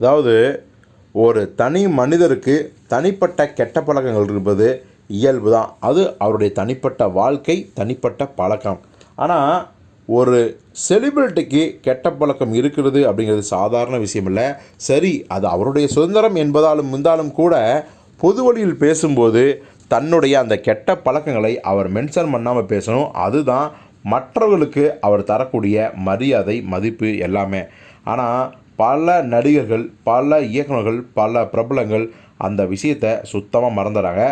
அதாவது ஒரு தனி மனிதருக்கு தனிப்பட்ட கெட்ட பழக்கங்கள் இருப்பது இயல்பு தான் அது அவருடைய தனிப்பட்ட வாழ்க்கை தனிப்பட்ட பழக்கம். ஆனால் ஒரு செலிபிரிட்டிக்கு கெட்ட பழக்கம் இருக்கிறது அப்படிங்கிறது சாதாரண விஷயம் இல்லை சரி அது அவருடைய சுதந்திரம் என்பதாலும் இருந்தாலும் கூட பொது வழியில் பேசும்போது தன்னுடைய அந்த கெட்ட பழக்கங்களை அவர் மென்ஷன் பண்ணாமல் பேசணும். அதுதான் மற்றவர்களுக்கு அவர் தரக்கூடிய மரியாதை மதிப்பு எல்லாமே. ஆனால் பல நடிகர்கள் பல இயக்குனர்கள் பல பிரபலங்கள் அந்த விஷயத்தை சுத்தமாக மறந்துடுறாங்க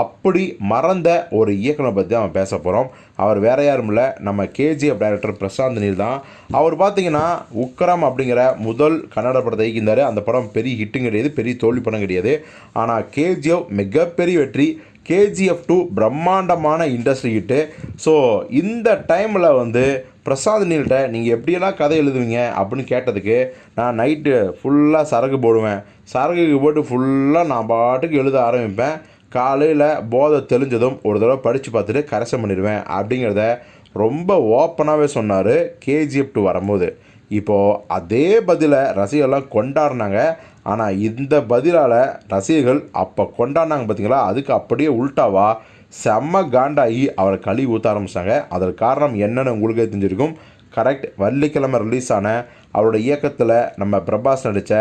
அப்படி மறந்த ஒரு இயக்குனர் பற்றி தான் பேச போகிறோம் அவர் வேற யாரும் இல்லை. நம்ம கேஜிஎஃப் டைரக்டர் பிரசாந்த் நீர் தான். அவர் பார்த்தீங்கன்னா உக்கரம் அப்படிங்கிற முதல் கன்னட படத்தை இயக்கியிருந்தார். அந்த படம் பெரிய ஹிட்டும் கிடையாது பெரிய தோல்வி படம் கிடையாது. ஆனால் கேஜிஎஃப் மிகப்பெரிய வெற்றி கேஜிஎஃப் டூ பிரம்மாண்டமான இண்டஸ்ட்ரி ஹிட்டு ஸோ இந்த டைமில் வந்து பிரசாத் நீல்கிட்ட நீங்கள் எப்படியெல்லாம் கதை எழுதுவீங்க அப்படின்னு கேட்டதுக்கு நான் நைட்டு ஃபுல்லாக சரக்கு போடுவேன். சரக்குக்கு போட்டு ஃபுல்லாக நான் பாட்டுக்கு எழுத ஆரம்பிப்பேன். காலையில் போதை தெளிஞ்சதும் ஒரு தடவை படித்து பார்த்துட்டு கரெக்ஷன் பண்ணிடுவேன் அப்படிங்கிறத ரொம்ப ஓப்பனாகவே சொன்னார் கேஜிஎஃப் டூ வரும்போது. இப்போது அதே பதிலை ரசிகர்லாம் கொண்டாடினாங்க. ஆனால் இந்த பதிலால் ரசிகர்கள் அப்போ கொண்டாடினாங்க பார்த்தீங்களா அதுக்கு அப்படியே உல்ட்டாவா செம்ம காண்டாகி அவரை கழுவி ஊற்ற ஆரம்பிச்சிட்டாங்க அதற்கு காரணம் என்னென்னு உங்களுக்கே தெரிஞ்சிருக்கும். கரெக்ட் வள்ளிக்கிழமை ரிலீஸ் ஆன அவரோட இயக்கத்தில் நம்ம பிரபாஸ் நடித்த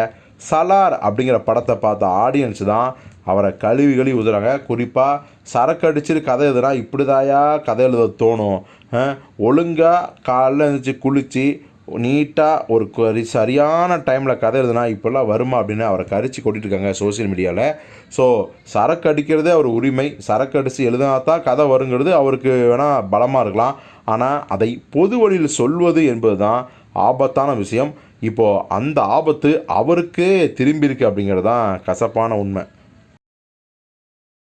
சலார் அப்படிங்கிற படத்தை பார்த்த ஆடியன்ஸ் தான் அவரை கழுவி கழுவி ஊதுறாங்க குறிப்பாக சரக்கு அடிச்சுட்டு கதை எழுதுனா இப்படிதாயா கதை எழுத தோணும். ஒழுங்காக காலைல எழுந்திரிச்சி குளித்து நீட்டாக ஒரு சரியான டைமில் கதை எழுதுனா இப்போல்லாம் வருமா அப்படின்னு அவரை கரிச்சு கொட்டிட்டு இருக்காங்க சோஷியல் மீடியாவில் ஸோ சரக்கு அடிக்கிறதே அவர் உரிமை. சரக்கு அடித்து எழுதினா தான் கதை வருங்கிறது அவருக்கு வேணால் பலமாக இருக்கலாம். ஆனால் அதை பொது வழியில் சொல்வது என்பது தான் ஆபத்தான விஷயம். இப்போது அந்த ஆபத்து அவருக்கே திரும்பியிருக்கு அப்படிங்கிறது தான் கசப்பான உண்மை.